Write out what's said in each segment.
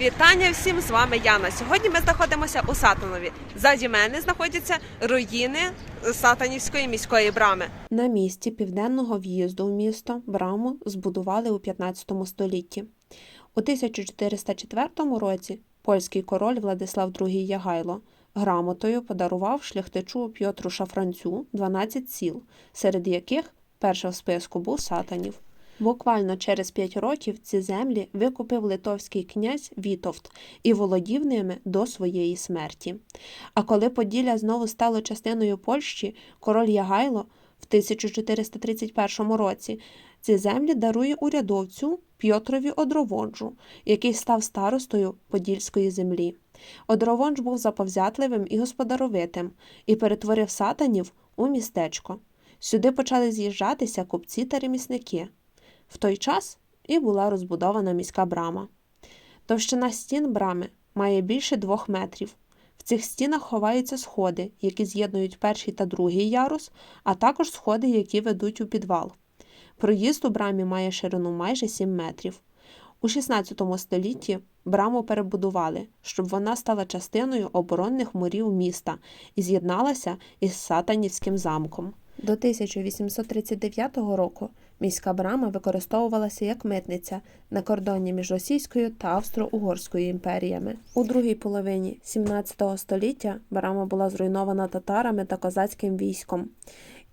Вітання всім! З вами Яна. Сьогодні ми знаходимося у Сатанові. Ззаді мене знаходяться руїни Сатанівської міської брами. На місці південного в'їзду в місто браму збудували у 15 столітті. У 1404 році польський король Владислав II Ягайло грамотою подарував шляхтичу Пьотру Шафранцю 12 сіл, серед яких перша в списку був Сатанів. Буквально через п'ять років ці землі викупив литовський князь Вітовт і володів ними до своєї смерті. А коли Поділля знову стало частиною Польщі, король Ягайло в 1431 році ці землі дарує урядовцю Пьотрові Одровонжу, який став старостою Подільської землі. Одровонж був заповзятливим і господаровитим і перетворив сатанів у містечко. Сюди почали з'їжджатися купці та ремісники. В той час і була розбудована міська брама. Товщина стін брами має більше двох метрів. В цих стінах ховаються сходи, які з'єднують перший та другий ярус, а також сходи, які ведуть у підвал. Проїзд у брамі має ширину майже 7 метрів. У 16 столітті браму перебудували, щоб вона стала частиною оборонних мурів міста і з'єдналася із Сатанівським замком. До 1839 року міська брама використовувалася як митниця на кордоні між Російською та Австро-Угорською імперіями. У другій половині 17 століття брама була зруйнована татарами та козацьким військом.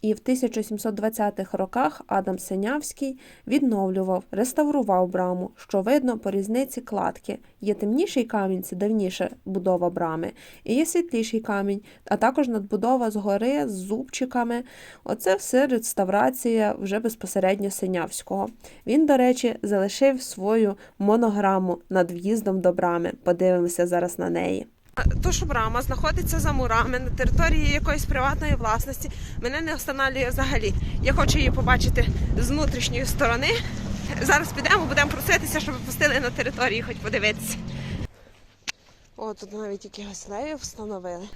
І в 1720-х роках Адам Синявський відновлював, реставрував браму, що видно по різниці кладки. Є темніший камінь, це давніша будова брами, і є світліший камінь, а також надбудова згори з зубчиками. Оце все реставрація вже безпосередньо Синявського. Він, до речі, залишив свою монограму над в'їздом до брами. Подивимося зараз на неї. То, що брама знаходиться за мурами на території якоїсь приватної власності, мене не встановлює взагалі. Я хочу її побачити з внутрішньої сторони. Зараз підемо, будемо проситися, щоб пустили на території, хоч подивитися. О, тут навіть якихось левів встановили.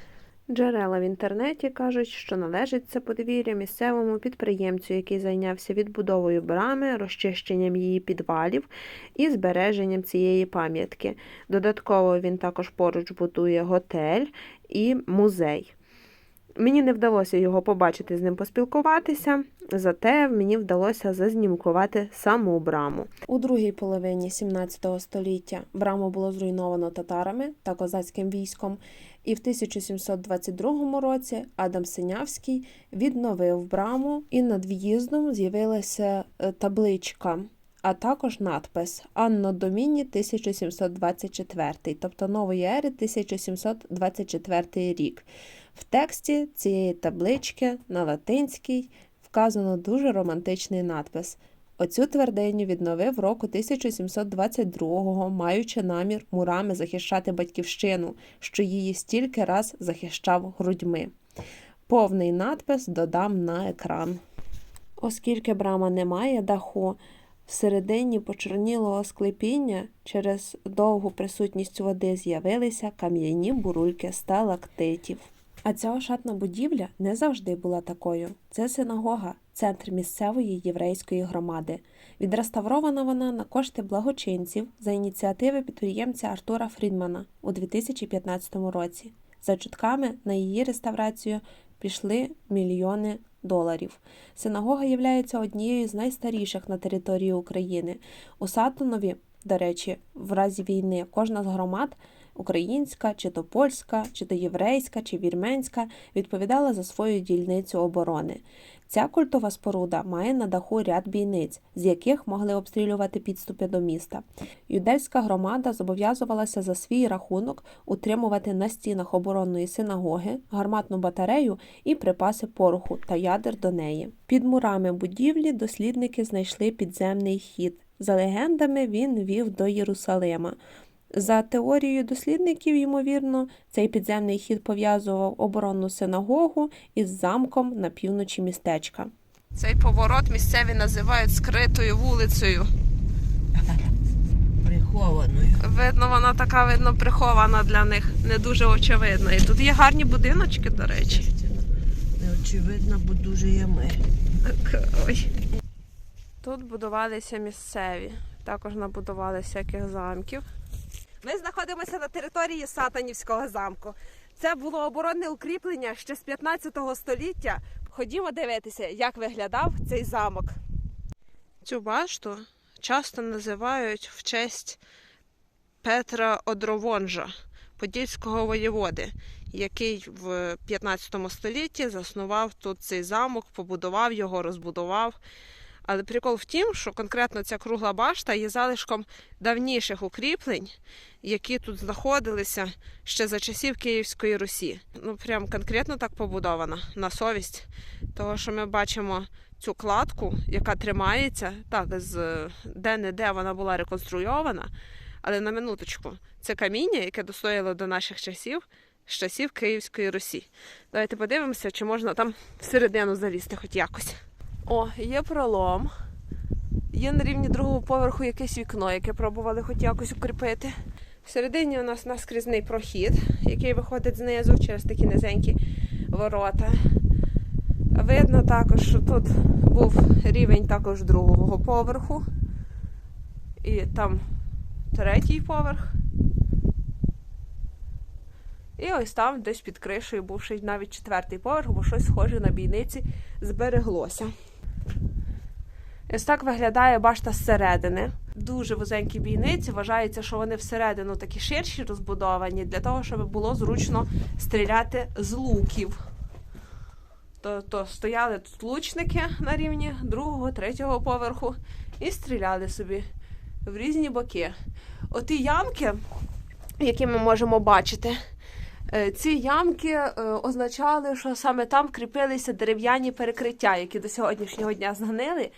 Джерела в інтернеті кажуть, що належить це подвір'я місцевому підприємцю, який зайнявся відбудовою брами, розчищенням її підвалів і збереженням цієї пам'ятки. Додатково він також поруч будує готель і музей. Мені не вдалося його побачити з ним поспілкуватися, зате мені вдалося зазнімкувати саму браму. У другій половині 17 століття браму було зруйновано татарами та козацьким військом, і в 1722 році Адам Синявський відновив браму, і над в'їздом з'явилася е, табличка. А також надпис Анно Доміні 1724, тобто нової ери 1724 рік. В тексті цієї таблички на латинській вказано дуже романтичний надпис. Оцю твердиню відновив року 1722-го, маючи намір мурами захищати батьківщину, що її стільки раз захищав грудьми. Повний надпис додам на екран. Оскільки брама не має даху, всередині почорнілого склепіння через довгу присутність води з'явилися кам'яні бурульки сталактитів. А ця ошатна будівля не завжди була такою. Це синагога, центр місцевої єврейської громади. Відреставрована вона на кошти благочинців за ініціативи підприємця Артура Фрідмана у 2015 році. За чутками на її реставрацію пішли мільйони доларів. Синагога є однією з найстаріших на території України. У Сатанові, до речі, в разі війни кожна з громад українська, чи то польська, чи то єврейська, чи вірменська відповідала за свою дільницю оборони. Ця культова споруда має на даху ряд бійниць, з яких могли обстрілювати підступи до міста. Юдейська громада зобов'язувалася за свій рахунок утримувати на стінах оборонної синагоги, гарматну батарею і припаси пороху та ядер до неї. Під мурами будівлі дослідники знайшли підземний хід. За легендами, він вів до Єрусалима. За теорією дослідників, ймовірно, цей підземний хід пов'язував оборонну синагогу із замком на півночі містечка. Цей поворот місцеві називають скритою вулицею. прихованою. Видно, вона така видно прихована для них, не дуже очевидна. І тут є гарні будиночки, до речі. Не очевидно, бо дуже ями. Ой. Тут будувалися місцеві. Також набудували всяких замків. Ми знаходимося на території Сатанівського замку. Це було оборонне укріплення ще з 15 століття. Ходімо дивитися, як виглядав цей замок. Цю башту часто називають в честь Петра Одровонжа, подільського воєводи, який в 15 столітті заснував тут цей замок, побудував його, розбудував. Але прикол в тім, що конкретно ця кругла башта є залишком давніших укріплень, які тут знаходилися ще за часів Київської Русі. Ну, прям конкретно так побудована на совість. Того, що ми бачимо цю кладку, яка тримається, так, з де-не-де вона була реконструйована. Але на минуточку, це каміння, яке достояло до наших часів, з часів Київської Русі. Давайте подивимося, чи можна там всередину залізти хоч якось. О, є пролом. Є на рівні другого поверху якесь вікно, яке пробували хоч якось укріпити. Всередині у нас наскрізний прохід, який виходить знизу через такі низенькі ворота. Видно також, що тут був рівень також другого поверху. І там третій поверх. І ось там, десь під кришею, був ще навіть четвертий поверх, бо щось схоже на бійниці збереглося. Ось так виглядає башта зсередини. Дуже вузенькі бійниці. Вважається, що вони всередину такі ширші розбудовані, для того, щоб було зручно стріляти з луків. То, то стояли тут лучники на рівні другого, третього поверху і стріляли собі в різні боки. Оті ямки, які ми можемо бачити, е, ці ямки е, означали, що саме там кріпилися дерев'яні перекриття, які до сьогоднішнього дня згнили.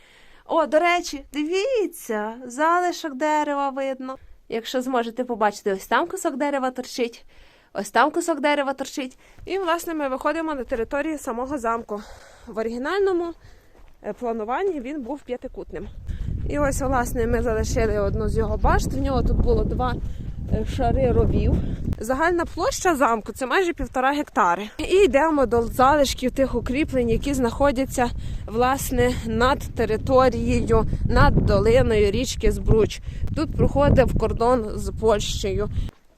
О, до речі, дивіться, залишок дерева видно. Якщо зможете побачити, ось там кусок дерева торчить, ось там кусок дерева торчить. І, власне, ми виходимо на територію самого замку. В оригінальному е, плануванні він був п'ятикутним. І ось, власне, ми залишили одну з його башт. В нього тут було два шари ровів. Загальна площа замку це майже півтора гектари. І йдемо до залишків тих укріплень, які знаходяться власне над територією, над долиною річки Збруч. Тут проходив кордон з Польщею.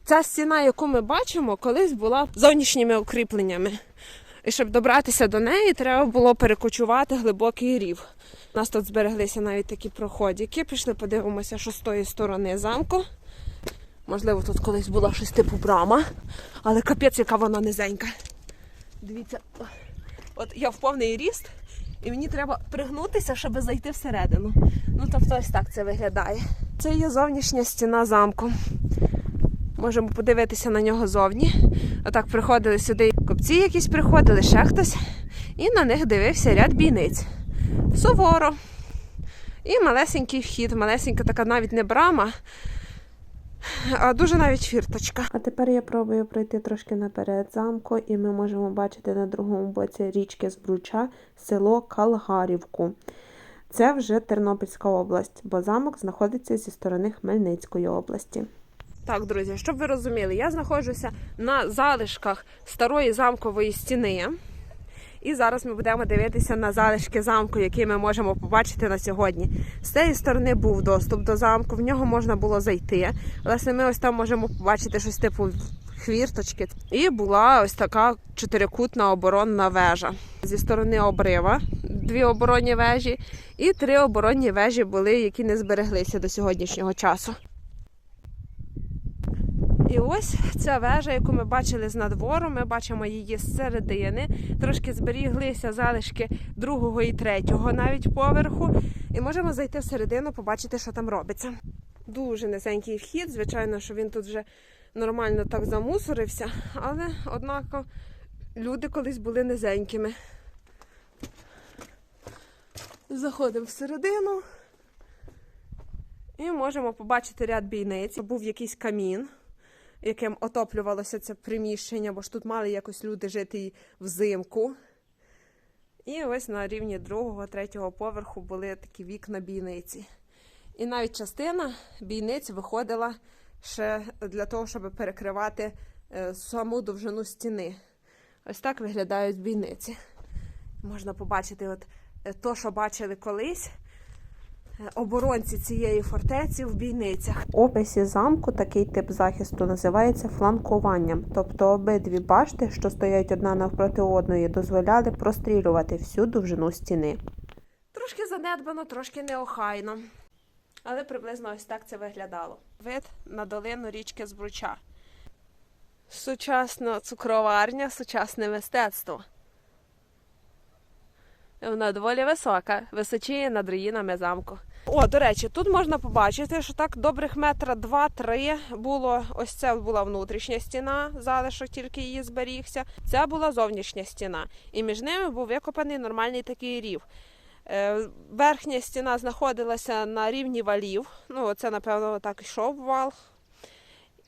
Ця стіна, яку ми бачимо, колись була зовнішніми укріпленнями. І щоб добратися до неї, треба було перекочувати глибокий рів. У нас тут збереглися навіть такі проходики. Пішли, подивимося, що з тої сторони замку. Можливо, тут колись була щось типу брама, але капець, яка вона низенька. Дивіться, от я в повний ріст, і мені треба пригнутися, щоб зайти всередину. Ну, тобто ось так це виглядає. Це є зовнішня стіна замку. Можемо подивитися на нього зовні. Отак приходили сюди копці якісь приходили, ще хтось, і на них дивився ряд бійниць. Суворо. І малесенький вхід, малесенька така навіть не брама, а дуже навіть фірточка. А тепер я пробую пройти трошки наперед замку, і ми можемо бачити на другому боці річки Збруча село Калгарівку. Це вже Тернопільська область, бо замок знаходиться зі сторони Хмельницької області. Так, друзі, щоб ви розуміли, я знаходжуся на залишках старої замкової стіни. І зараз ми будемо дивитися на залишки замку, які ми можемо побачити на сьогодні. З цієї сторони був доступ до замку, в нього можна було зайти. Власне, ми ось там можемо побачити щось типу хвірточки. І була ось така чотирикутна оборонна вежа. Зі сторони обрива дві оборонні вежі, і три оборонні вежі були, які не збереглися до сьогоднішнього часу. І ось ця вежа, яку ми бачили з надвору, ми бачимо її з середини. Трошки зберіглися залишки другого і третього навіть поверху. І можемо зайти всередину, побачити, що там робиться. Дуже низенький вхід. Звичайно, що він тут вже нормально так замусорився, але однако люди колись були низенькими. Заходимо всередину і можемо побачити ряд бійниць. Був якийсь камін яким отоплювалося це приміщення, бо ж тут мали якось люди жити і взимку. І ось на рівні другого, третього поверху були такі вікна бійниці. І навіть частина бійниць виходила ще для того, щоб перекривати е, саму довжину стіни. Ось так виглядають бійниці. Можна побачити, от е, то, що бачили колись, оборонці цієї фортеці в бійницях. В описі замку такий тип захисту називається фланкуванням, тобто обидві башти, що стоять одна навпроти одної, дозволяли прострілювати всю довжину стіни. Трошки занедбано, трошки неохайно. Але приблизно ось так це виглядало. Вид на долину річки Збруча. Сучасна цукроварня, сучасне мистецтво. Вона доволі висока, височіє над руїнами замку. О, до речі, тут можна побачити, що так добрих метра два-три було. Ось це була внутрішня стіна, залишок тільки її зберігся. Це була зовнішня стіна, і між ними був викопаний нормальний такий рів. Е, Верхня стіна знаходилася на рівні валів. Ну, це, напевно, так йшов вал.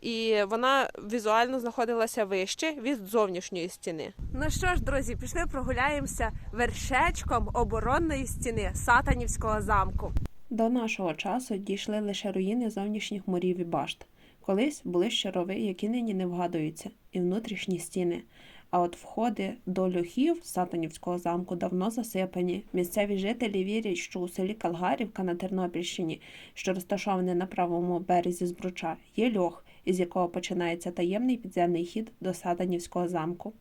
І вона візуально знаходилася вище від зовнішньої стіни. Ну що ж, друзі, пішли прогуляємося вершечком оборонної стіни Сатанівського замку. До нашого часу дійшли лише руїни зовнішніх мурів і башт. Колись були ще рови, які нині не вгадуються, і внутрішні стіни. А от входи до льохів Сатанівського замку давно засипані. Місцеві жителі вірять, що у селі Калгарівка на Тернопільщині, що розташоване на правому березі Збруча, є льох, із якого починається таємний підземний хід до Сатанівського замку.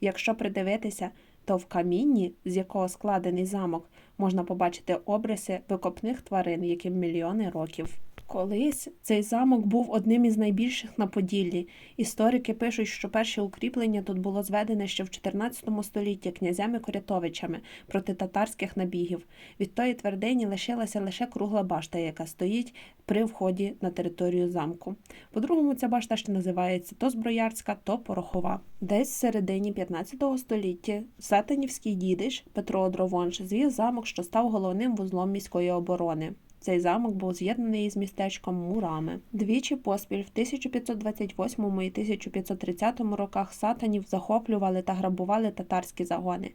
Якщо придивитися, то в камінні, з якого складений замок, можна побачити обриси викопних тварин, яким мільйони років. Колись цей замок був одним із найбільших на Поділлі. Історики пишуть, що перше укріплення тут було зведене ще в 14 столітті князями Корятовичами проти татарських набігів. Від тої твердині лишилася лише кругла башта, яка стоїть при вході на територію замку. По-другому ця башта ще називається то Зброярська, то Порохова. Десь в середині 15 століття сатанівський дідиш Петро Одровонж звів замок, що став головним вузлом міської оборони. Цей замок був з'єднаний із містечком Мурами. Двічі поспіль в 1528 і 1530 роках сатанів захоплювали та грабували татарські загони.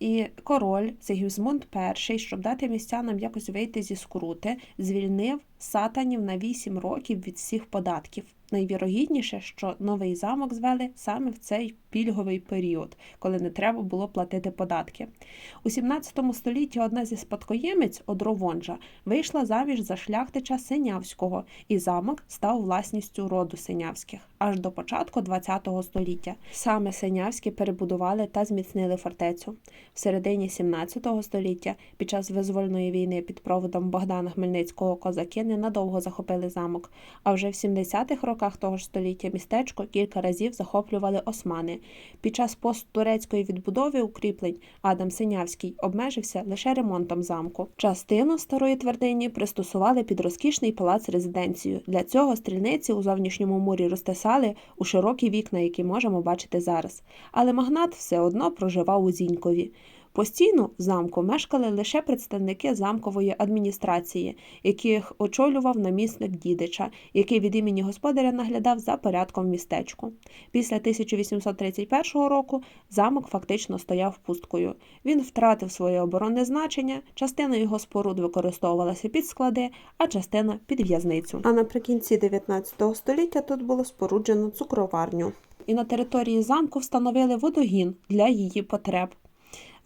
І король Сигізмунд І, щоб дати містянам якось вийти зі скрути, звільнив сатанів на 8 років від всіх податків. Найвірогідніше, що новий замок звели саме в цей пільговий період, коли не треба було платити податки. У 17 столітті одна зі спадкоємець Одровонжа вийшла заміж за шляхтича Синявського, і замок став власністю роду Синявських аж до початку ХХ століття. Саме Синявські перебудували та зміцнили фортецю. В середині 17 століття під час визвольної війни під проводом Богдана Хмельницького козаки ненадовго захопили замок. А вже в 70-х роках того ж століття містечко кілька разів захоплювали османи. Під час посттурецької відбудови укріплень Адам Синявський обмежився лише ремонтом замку. Частину старої твердині пристосували під розкішний палац резиденцію. Для цього стрільниці у зовнішньому мурі розтисали у широкі вікна, які можемо бачити зараз. Але магнат все одно проживав у Зінькові. Постійно в замку мешкали лише представники замкової адміністрації, яких очолював намісник дідича, який від імені господаря наглядав за порядком в містечку. Після 1831 року замок фактично стояв пусткою. Він втратив своє оборонне значення, частина його споруд використовувалася під склади, а частина під в'язницю. А наприкінці 19 століття тут було споруджено цукроварню. І на території замку встановили водогін для її потреб.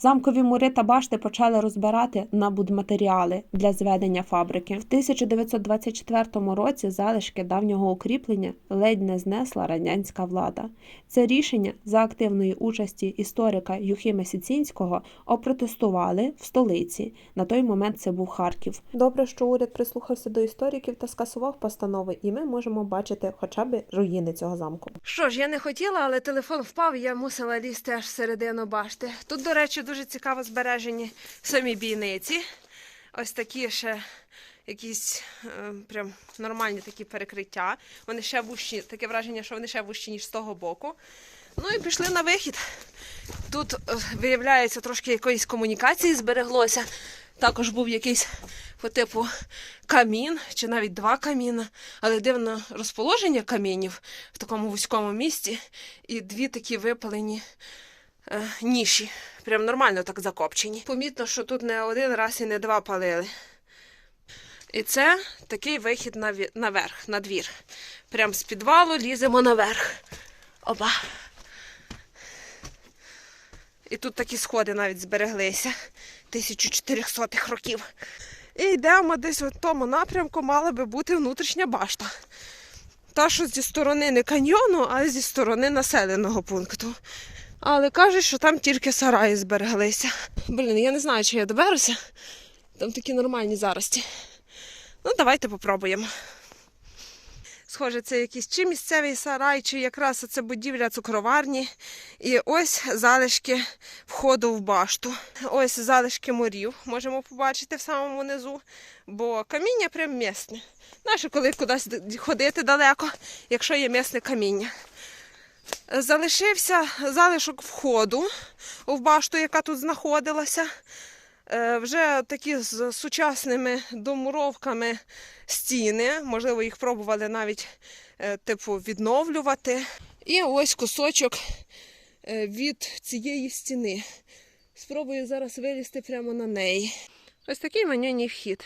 Замкові мури та башти почали розбирати на будматеріали для зведення фабрики. В 1924 році залишки давнього укріплення ледь не знесла радянська влада. Це рішення за активної участі історика Юхима Сіцінського опротестували в столиці. На той момент це був Харків. Добре, що уряд прислухався до істориків та скасував постанови, і ми можемо бачити хоча б руїни цього замку. Що ж, я не хотіла, але телефон впав, я мусила лізти аж всередину башти. Тут, до речі, дуже цікаво збережені самі бійниці. Ось такі ще якісь е, прям нормальні такі перекриття. Вони ще вущі, таке враження, що вони ще вущі, ніж з того боку. Ну і пішли на вихід. Тут е, виявляється трошки якоїсь комунікації збереглося. Також був якийсь по типу камін, чи навіть два каміна, але дивно розположення камінів в такому вузькому місці, і дві такі випалені ніші. Прям нормально так закопчені. Помітно, що тут не один раз і не два палили. І це такий вихід на наверх, на двір. Прям з підвалу ліземо наверх. Опа. І тут такі сходи навіть збереглися 1400-х років. І йдемо десь в тому напрямку, мала би бути внутрішня башта. Та, що зі сторони не каньйону, а зі сторони населеного пункту. Але кажуть, що там тільки сараї збереглися. Блін, я не знаю, чи я доберуся. Там такі нормальні зарості. Ну, давайте попробуємо. Схоже, це якийсь чи місцевий сарай, чи якраз це будівля цукроварні. І ось залишки входу в башту. Ось залишки морів можемо побачити в самому низу, бо каміння прям місне. Знаєш, коли кудись ходити далеко, якщо є місне каміння. Залишився залишок входу в башту, яка тут знаходилася. Е, Вже такі з сучасними домуровками стіни. Можливо, їх пробували навіть е, типу відновлювати. І ось кусочок е, від цієї стіни. Спробую зараз вилізти прямо на неї. Ось такий манюній вхід.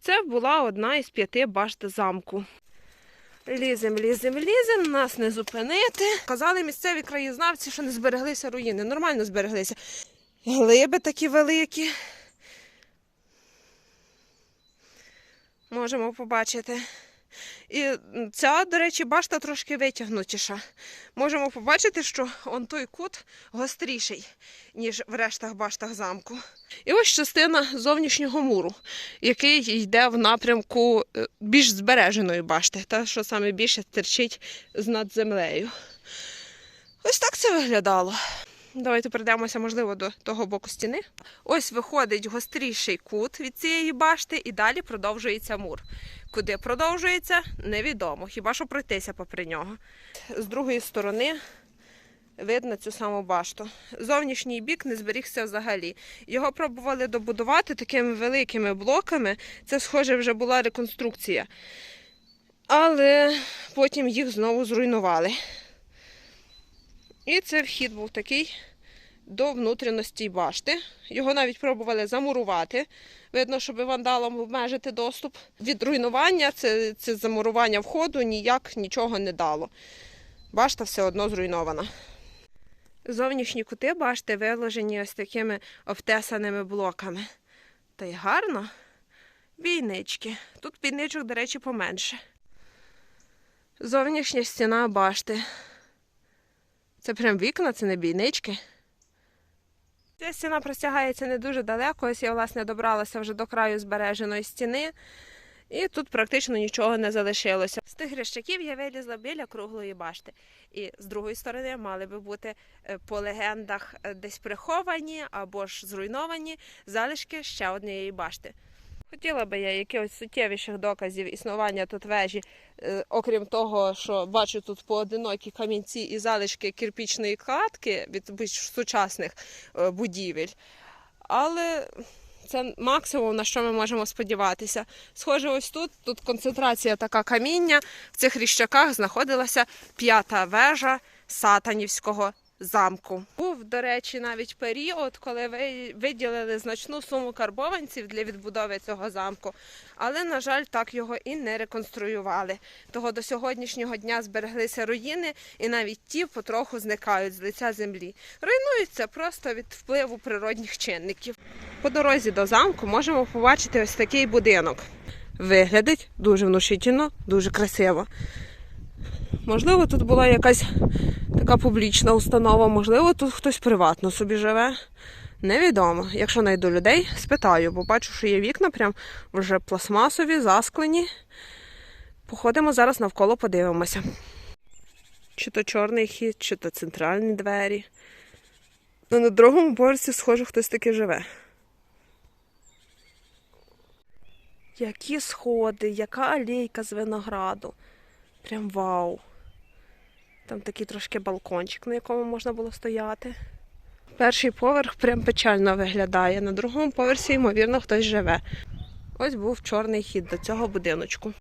Це була одна із п'яти башт замку. Лізем, лізем, лізем, нас не зупинити. Казали місцеві краєзнавці, що не збереглися руїни. Нормально збереглися. Глиби такі великі. Можемо побачити. І ця, до речі, башта трошки витягнутіша. Можемо побачити, що он той кут гостріший, ніж в рештах баштах замку. І ось частина зовнішнього муру, який йде в напрямку е, більш збереженої башти, та що саме більше терчить з над землею. Ось так це виглядало. Давайте перейдемося, можливо, до того боку стіни. Ось виходить гостріший кут від цієї башти, і далі продовжується мур. Куди продовжується, невідомо. Хіба що пройтися попри нього. З другої сторони видно цю саму башту. Зовнішній бік не зберігся взагалі. Його пробували добудувати такими великими блоками. Це, схоже, вже була реконструкція. Але потім їх знову зруйнували. І це вхід був такий до внутрішності башти. Його навіть пробували замурувати. Видно, щоб вандалам обмежити доступ. Від руйнування це, це замурування входу ніяк нічого не дало. Башта все одно зруйнована. Зовнішні кути башти виложені ось такими обтесаними блоками. Та й гарно. Бійнички. Тут бійничок, до речі, поменше. Зовнішня стіна башти. Це прям вікна, це не бійнички. Ця стіна простягається не дуже далеко. Ось я, власне, добралася вже до краю збереженої стіни, і тут практично нічого не залишилося. З тих грищаків я вилізла біля круглої башти. І з другої сторони мали би бути е, по легендах е, десь приховані або ж зруйновані залишки ще однієї башти. Хотіла би я якихось суттєвіших доказів існування тут вежі, е, окрім того, що бачу тут поодинокі камінці і залишки кирпічної кладки від більш сучасних е, будівель. Але це максимум, на що ми можемо сподіватися. Схоже, ось тут, тут концентрація така каміння. В цих ріщаках знаходилася п'ята вежа сатанівського замку. Був, до речі, навіть період, коли ви виділили значну суму карбованців для відбудови цього замку, але, на жаль, так його і не реконструювали. Того до сьогоднішнього дня збереглися руїни, і навіть ті потроху зникають з лиця землі. Руйнуються просто від впливу природних чинників. По дорозі до замку можемо побачити ось такий будинок. Виглядить дуже внушительно, дуже красиво. Можливо, тут була якась така публічна установа, можливо, тут хтось приватно собі живе. Невідомо. Якщо знайду людей, спитаю, бо бачу, що є вікна прям вже пластмасові, засклені. Походимо зараз навколо, подивимося. Чи то чорний хід, чи то центральні двері. Ну, на другому поверсі, схоже, хтось таки живе. Які сходи, яка алейка з винограду. Прям вау. Там такий трошки балкончик, на якому можна було стояти. Перший поверх прям печально виглядає. На другому поверсі, ймовірно, хтось живе. Ось був чорний хід до цього будиночку.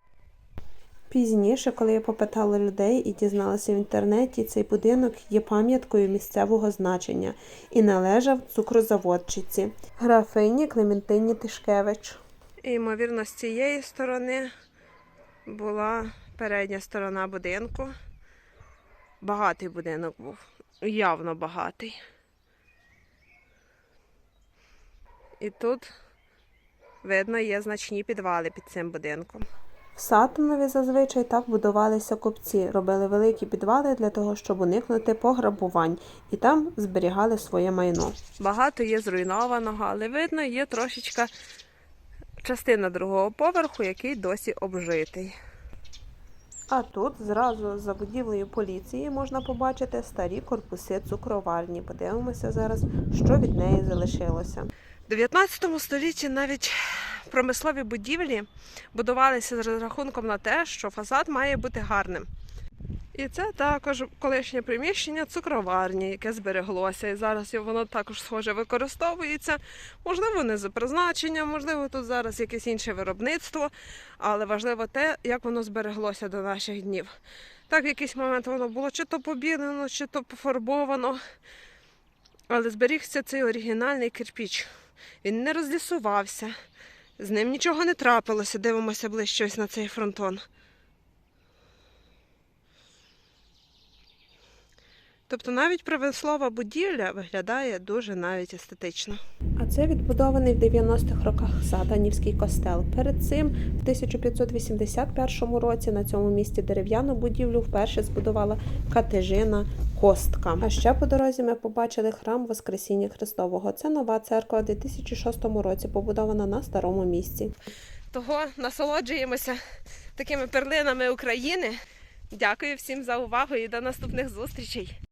Пізніше, коли я попитала людей і дізналася в інтернеті, цей будинок є пам'яткою місцевого значення і належав цукрозаводчиці графині Клементині Тишкевич. І, ймовірно, з цієї сторони була передня сторона будинку. Багатий будинок був, явно багатий. І тут Видно, є значні підвали під цим будинком. В Сатанові зазвичай так будувалися купці, робили великі підвали для того, щоб уникнути пограбувань, і там зберігали своє майно. Багато є зруйнованого, але видно, є трошечка частина другого поверху, який досі обжитий. А тут зразу за будівлею поліції можна побачити старі корпуси цукроварні. Подивимося зараз, що від неї залишилося. У 19 столітті навіть промислові будівлі будувалися з розрахунком на те, що фасад має бути гарним. І це також колишнє приміщення цукроварні, яке збереглося. І зараз воно також схоже використовується. Можливо, не за призначенням, можливо, тут зараз якесь інше виробництво, але важливо те, як воно збереглося до наших днів. Так, в якийсь момент воно було чи то побілено, чи то пофарбовано. Але зберігся цей оригінальний кирпіч. Він не розлісувався, з ним нічого не трапилося. Дивимося ближче на цей фронтон. Тобто навіть промислова будівля виглядає дуже навіть естетично. А це відбудований в 90-х роках Сатанівський костел. Перед цим, в 1581 році, на цьому місці дерев'яну будівлю вперше збудувала Катежина Костка. А ще по дорозі ми побачили храм Воскресіння Христового. Це нова церква у 2006 році, побудована на старому місці. Того насолоджуємося такими перлинами України. Дякую всім за увагу і до наступних зустрічей.